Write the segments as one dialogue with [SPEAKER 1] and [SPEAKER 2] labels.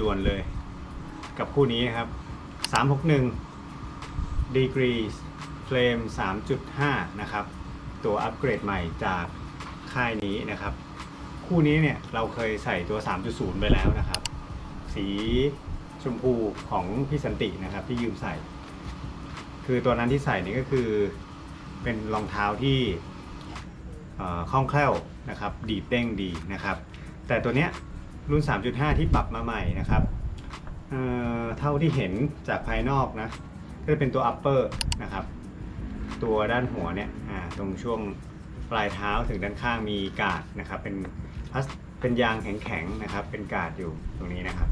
[SPEAKER 1] ด่วนๆเลย กับคู่นี้ครับ 361 degrees flame 3.5 นะครับ ตัวอัปเกรดใหม่จากค่ายนี้นะครับ คู่นี้เนี่ยเราเคยใส่ตัว 3.0 ไปแล้วนะครับ สีชมพูของพี่สันตินะครับที่ยืมใส่ คือตัวนั้นที่ใส่นี่ก็คือเป็นรองเท้าที่เอ่อคล่องแคล่วนะครับ ดีดเด้งดีนะครับ แต่ตัวเนี้ย รุ่น 3.5 ที่ปรับมาใหม่นะครับเเท่าที่เห็นจากภายนอกนะก็จะเป็นตัว upper นะครับ ตัวด้านหัวเนี่ยตรงช่วงปลายเท้าถึงด้านข้างมีกาดนะครับ เป็นพลาสเป็นยางแข็งๆนะครับ เป็นกาดอยู่ตรงนี้นะครับ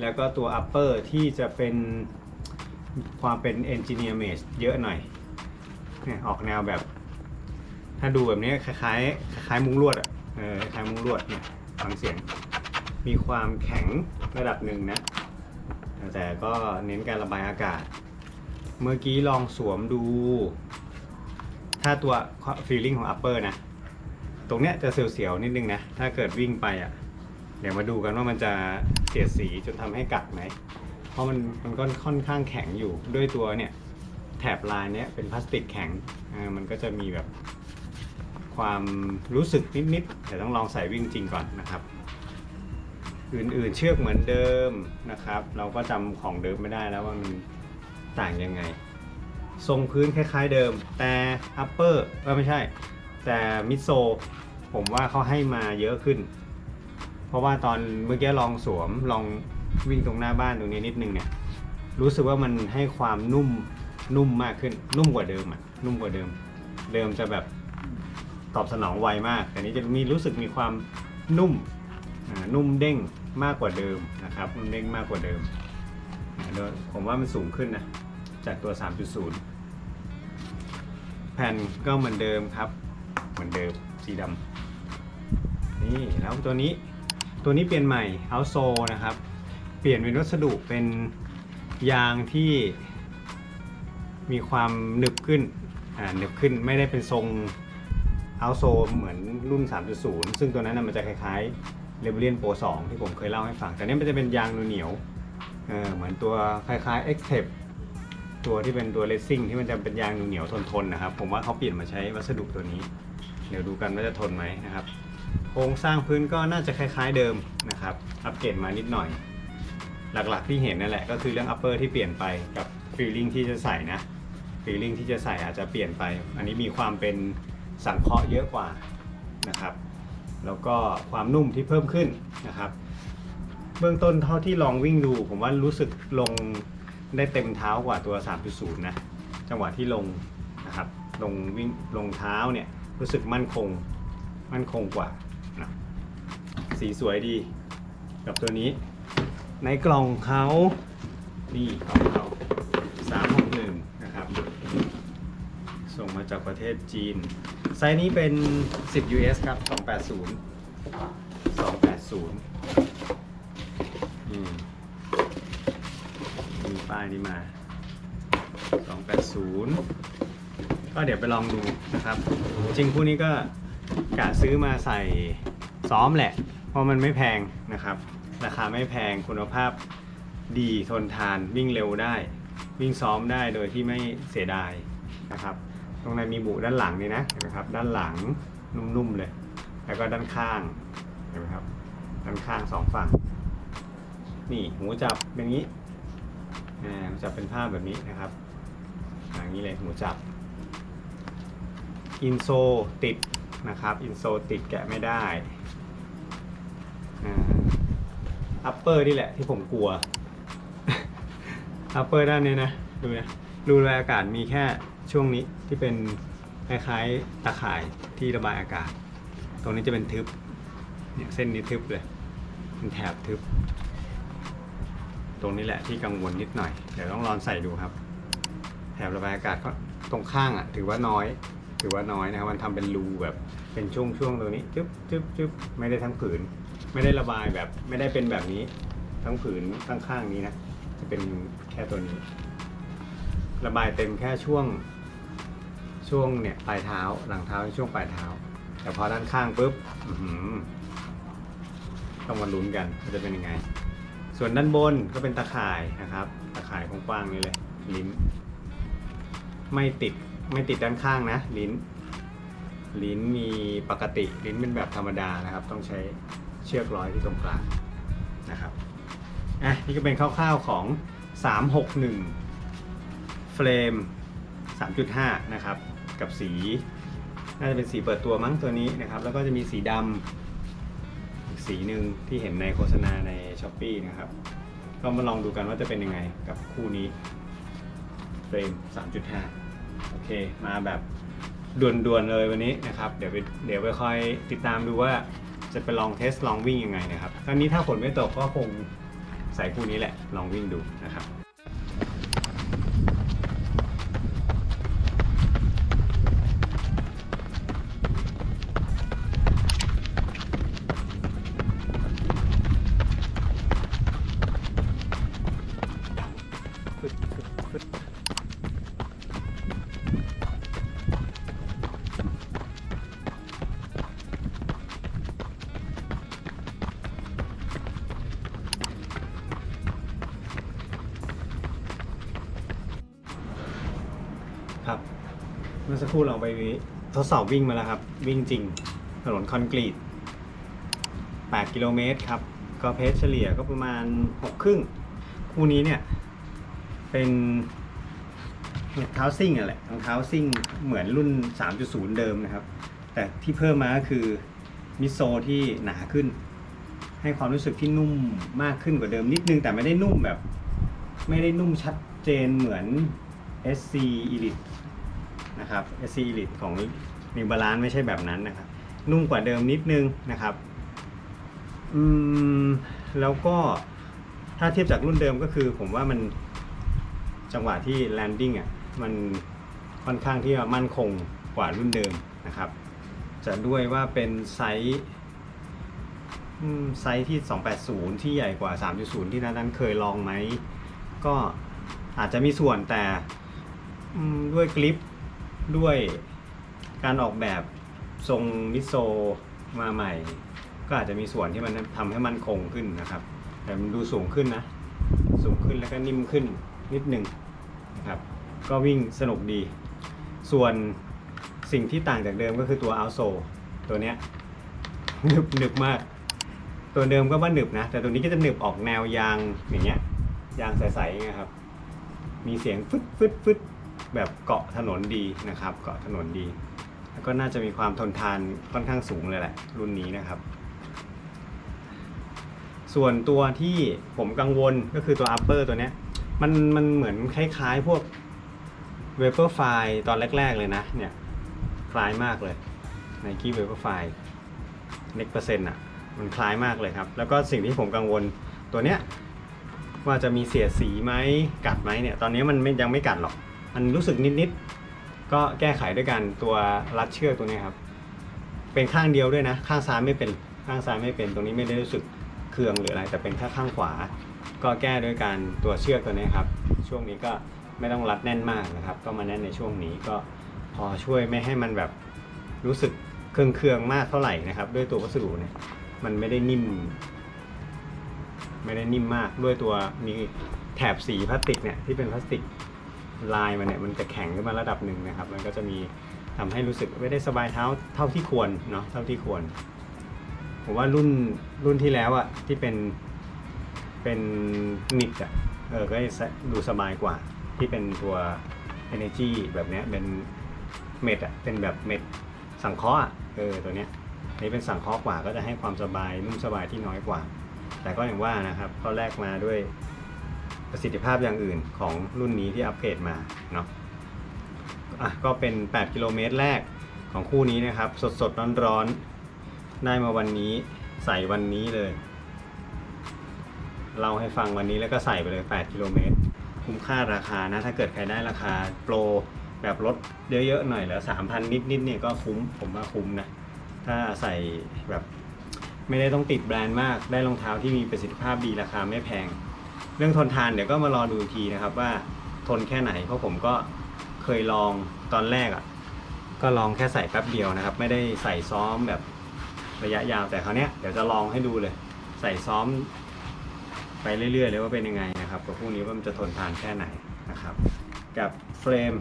[SPEAKER 1] แล้วก็ตัว upper ที่จะเป็นความเป็น engineer made เยอะหน่อยเนี่ยออกแนวแบบ ถ้าดูแบบนี้คล้ายๆคล้ายมุ้งลวดอะเออคล้ายมุ้งลวดเนี่ย ฟังเสียงมีความแข็งระดับหนึ่งนะ แต่ก็เน้นการระบายอากาศ เมื่อกี้ลองสวมดู ถ้าตัว feeling ของ upper นะ ตรงเนี้ยจะเสียวๆนิดนึงนะ ถ้าเกิดวิ่งไปอะ เดี๋ยวมาดูกันว่ามันจะเสียดสีจนทำให้กัดไหม เพราะมันมันก็ค่อนข้างแข็งอยู่ด้วยตัวเนี่ยแถบลายเนี้ยเป็นพลาสติกแข็ง มันก็จะมีแบบ ความรู้สึกนิดๆแต่ต้องลองใส่วิ่งจริงก่อนนะครับ อื่นๆเชือกเหมือนเดิมนะครับ เราก็จำของเดิมไม่ได้แล้วว่ามันต่างยังไง ทรงพื้นคล้าย ๆเดิม แต่ upper ก็ไม่ใช่ แต่มิโซผมว่าเขาให้มาเยอะขึ้น เพราะว่าตอนเมื่อกี้ลองสวมลองวิ่งตรงหน้าบ้านตรงนี้นิดนึงเนี่ยรู้สึกว่ามันให้ความนุ่มนุ่มมากขึ้นนุ่มกว่าเดิมอะนุ่มกว่าเดิม เดิมจะแบบ ตอบสนองไวมากแต่นี้จะมีรู้สึกมีความนุ่มนุ่มเด้งมากกว่าเดิมนะครับนุ่มเด้งมากกว่าเดิม ผมว่ามันสูงขึ้นนะ จากตัว 3.0 แผ่นก็เหมือนเดิมครับ เหมือนเดิมสีดำนี่แล้วตัวนี้ตัวนี้เปลี่ยนใหม่เอาโซนะครับ เปลี่ยนเป็นวัสดุเป็นยางที่มีความหนึบขึ้นอ่าหนึบขึ้นไม่ได้เป็นทรง เอาโซเหมือนรุ่น 3.0 ซึ่งตัวนั้นนะมันจะคล้ายๆ r e v e l i o n Pro 2 ที่ผมเคยเล่าให้ฟัง แต่นี้มันจะเป็นยางเหนียวเออเหมือนตัวคล้ายๆ x t e p ตัวที่เป็นตัว racing ที่มันจะเป็นยางเหนียวทนๆนะครับ ผมว่าเขาเปลี่ยนมาใช้วัสดุตัวนี้ เดี๋ยวดูกันว่าจะทนไหมนะครับ โครงสร้างพื้นก็น่าจะคล้ายๆเดิมนะครับ อัปเกรดมานิดหน่อย หลักๆที่เห็นนั่นแหละก็คือเรื่อง upper ที่เปลี่ยนไปกับ feeling ที่จะใส่นะ feeling ที่จะใส่อาจจะเปลี่ยนไป อันนี้มีความเป็น สังเคราะห์เยอะกว่านะครับ แล้วก็ความนุ่มที่เพิ่มขึ้นนะครับ เบื้องต้นเท่าที่ลองวิ่งดู ผมว่ารู้สึกลงได้เต็มเท้ากว่าตัว 3.0 นะ จังหวะที่ลงนะครับ ลงวิ่งลงเท้าเนี่ยรู้สึกมั่นคงมั่นคงกว่านะสีสวยดีกับตัวนี้ ในกล่องเขานี่กล่องเขา361 นะครับ ส่งมาจากประเทศจีน ไซส์นี้เป็น 10 US ครับ 280 280อืมมีป้ายนี้มา 280 ก็เดี๋ยวไปลองดูนะครับ จริงคู่นี้ก็กะซื้อมาใส่ซ้อมแหละ เพราะมันไม่แพงนะครับ ราคาไม่แพงคุณภาพดีทนทานวิ่งเร็วได้ วิ่งซ้อมได้โดยที่ไม่เสียดายนะครับ ตรงในมีบุด้านหลังนี่นะเห็นไหมครับ ด้านหลังนุ่มๆเลย แล้วก็ด้านข้างเห็นไหมครับ ด้านข้างสองฝั่ง นี่หูจับเป็นงนี้อ่าหูจับเป็นภาพแบบนี้นะครับอย่างนี้เลยหูจับ อินโซติดนะครับ อินโซติดแกะไม่ได้อัปเปอร์นี่แหละที่ผมกลัว อัปเปอร์ด้านนี้นะ ดูนะ รูระบายอากาศมีแค่ ช่วงนี้ที่เป็นคล้ายๆตะข่ายที่ระบายอากาศ ตรงนี้จะเป็นทึบ เนี่ยเส้นนี้ทึบเลยเป็นแถบทึบ ตรงนี้แหละที่กังวลนิดหน่อย เดี๋ยวต้องลองใส่ดูครับ แถบระบายอากาศก็ตรงข้างอะ ถือว่าน้อย ถือว่าน้อยนะครับ มันทำเป็นรูแบบเป็นช่วงๆตรงนี้จึ๊บจึ๊บจึ๊บไม่ได้ทั้งผืน ไม่ได้ระบายแบบไม่ได้เป็นแบบนี้ ทั้งผืนข้งข้างนี้นะ จะเป็นแค่ตัวนี้ ระบายเต็มแค่ช่วง ช่วงเนี่ยปลายเท้าหลังเท้าช่วงปลายเท้า แต่พอด้านข้างปุ๊บต้องมาลุ้นกันว่าจะเป็นยังไง ส่วนด้านบนก็เป็นตะข่ายนะครับ ตะข่ายกว้างๆนี่เลยลิ้น ไม่ติดไม่ติดด้านข้างนะ ลิ้น ลิ้นมีปกติลิ้นเป็นแบบธรรมดานะครับ ต้องใช้เชือกร้อยที่ตรงกลางนะครับอะนี่ก็เป็นคร่าวๆของ 361 เฟรม 3.5 นะครับ กับสี น่าจะเป็นสีเปิดตัวมั้งตัวนี้นะครับ แล้วก็จะมีสีดำอีกสีหนึ่งที่เห็นในโฆษณาใน s h อ p e e นะครับ ก็มาลองดูกันว่าจะเป็นยังไงกับคู่นี้เฟรม 3.5 โอเค มาแบบด่วนๆเลยวันนี้นะครับ เดี๋ยวไปเดี๋ยวไปคอยติดตามดูว่าจะไปลองเทสลองวิ่งยังไงนะครับตอนนี้ถ้าฝนไม่ตกก็คงใส่คู่นี้แหละ ลองวิ่งดูนะครับครับ อสักครู่เราไปทดสอบวิ่งมาแล้วครับ วิ่งจริง ถนนคอนกรีต 8 กิโลเมตรครับ ก็เพจเฉลี่ยก็ประมาณ 6 ครึ่ง คู่นี้เนี่ย เป็นรองเท้าซิ่งอะแหละรองเท้าซิ่งเหมือนรุ่น 3.0 เดิมนะครับ แต่ที่เพิ่มมาก็คือมิโซที่หนาขึ้น ให้ความรู้สึกที่นุ่มมากขึ้นกว่าเดิมนิดนึง แต่ไม่ได้นุ่มแบบ ไม่ได้นุ่มชัดเจนเหมือน SC Elite นะครับ SC Elite ของ New Balance ไม่ใช่แบบนั้นนะครับ นุ่มกว่าเดิมนิดนึงนะครับอืมแล้วก็ถ้าเทียบจากรุ่นเดิมก็คือผมว่ามันจังหวะที่ landing อะมันค่อนข้างที่จะมั่นคงกว่ารุ่นเดิมนะครับ จะด้วยว่าเป็นไซส์ไซส์ที่ 280 ที่ใหญ่กว่า 3.0 ที่นั้นเคยลองไหม ก็อาจจะมีส่วนแต่ด้วยกริป ด้วยการออกแบบทรงมิโซมาใหม่ ก็อาจจะมีส่วนที่มันทำให้มันคงขึ้นนะครับ แต่มันดูสูงขึ้นนะ สูงขึ้นแล้วก็นิ่มขึ้นนิดหนึ่งนะครับ ก็วิ่งสนุกดี ส่วนสิ่งที่ต่างจากเดิมก็คือตัว o u t s o ตัวเนี้ยหนึบหนึบมาก ตัวเดิมก็ว่าหนึบนะ แต่ตัวนี้ก็จะหนึบออกแนวยางอย่างเงี้ยยางใสๆไงครับ มีเสียงฟึดฟึดฟึด แบบเกาะถนนดีนะครับ เกาะถนนดี แล้วก็น่าจะมีความทนทานค่อนข้างสูงเลยแหละ รุ่นนี้นะครับ ส่วนตัวที่ผมกังวลก็คือตัว upper ตัวเนี้ยมันมันเหมือนคล้ายๆพวก Vaporfly ตอนแรก ๆ เลยนะ เนี่ย คล้ายมากเลย Nike Vaporfly Next Percent อะ มันคล้ายมากเลยครับ แล้วก็สิ่งที่ผมกังวลตัวเนี้ยว่าจะมีเสียสีไหมกัดไหมเนี่ย ตอนนี้มันยังไม่กัดหรอก มันรู้สึกนิดๆก็แก้ไขด้วยกันตัวรัดเชือกตัวนี้ครับ เป็นข้างเดียวด้วยนะ ข้างซ้ายไม่เป็นข้างซ้ายไม่เป็นตรงนี้ไม่ได้รู้สึกเคืองหรืออะไร แต่เป็นแค่ข้างขวา ก็แก้ด้วยการตัวเชือกตัวนี้ครับ ช่วงนี้ก็ไม่ต้องรัดแน่นมากนะครับ ก็มาแน่นในช่วงนี้ก็พอช่วยไม่ให้มันแบบรู้สึกเคืองๆมากเท่าไหร่นะครับ ด้วยตัววัสดุเนี่ยมันไม่ได้นิ่ม ไม่ได้นิ่มมากด้วยตัวมีแถบสีพลาสติกเนี่ยที่เป็นพลาสติก ลายมันเนี่ยมันจะแข็งขึ้นมาระดับหนึ่งนะครับ มันก็จะมีทำให้รู้สึกไม่ได้สบายเท้าเท่าที่ควรเนาะเท่าที่ควร ผมว่ารุ่นรุ่นที่แล้วอะที่เป็นเป็นนิดอะเออก็ดูสบายกว่าที่เป็นตัว energy แบบเนี้ยเป็นเม็ดอะเป็นแบบเม็ดสังเคราะห์อะเออตัวเนี้ยนนี้เป็นสังเคราะห์กว่าก็จะให้ความสบายนุ่มสบายที่น้อยกว่า แต่ก็อย่างว่านะครับเขาแลกมาด้วย ประสิทธิภาพอย่างอื่นของรุ่นนี้ที่อัปเกรดมาเนาะอะก็เป็น 8 กิโลเมตรแรกของคู่นี้นะครับ สดสดร้อนร้อนได้มาวันนี้ใส่วันนี้เลยเล่าให้ฟังวันนี้แล้วก็ใส่ไปเลย 8 กิโลเมตร คุ้มค่าราคานะ ถ้าเกิดใครได้ราคาโปรแบบลดเยอะๆหน่อยเหลือ3,000 นิดๆเนี่ยก็คุ้มผมว่าคุ้มนะ ถ้าใส่แบบไม่ได้ต้องติดแบรนด์มาก ได้รองเท้าที่มีประสิทธิภาพดีราคาไม่แพง เรื่องทนทานเดี๋ยวก็มารอดูอีกทีนะครับว่าทนแค่ไหนเพราะผมก็เคยลองตอนแรกอะ่ะก็ลองแค่ใส่แป๊บเดียวนะครับ ไม่ได้ใส่ซ้อมแบบระยะยาวแต่คราวเนี้ยเดี๋ยวจะลองให้ดูเลย ใส่ซ้อมไปเรื่อยๆเลยว่าเป็นยังไงนะครับกับพวกนี้ว่ามันจะทนทานแค่ไหนนะครับ กับเฟรม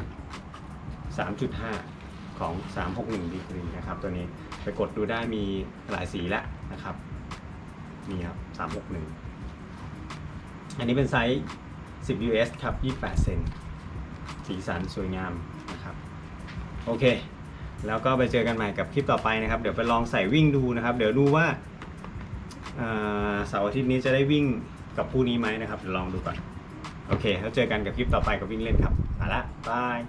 [SPEAKER 1] 3.5 ของ 361ดีกรีนะครับตัวนี้ไปกดดูได้มีหลายสีแล้วนะครับนี่ครับ361 อันนี้เป็นไซส์ 10 US ครับ 28 เซน สีสันสวยงามนะครับ โอเค แล้วก็ไปเจอกันใหม่กับคลิปต่อไปนะครับ เดี๋ยวไปลองใส่วิ่งดูนะครับ เดี๋ยวดูว่าเสาร์อาทิตย์นี้จะได้วิ่งกับผู้นี้ไหมนะครับ เดี๋ยวลองดูก่อน โอเค แล้วเจอกันกับคลิปต่อไปกับวิ่งเล่นครับ มาละบาย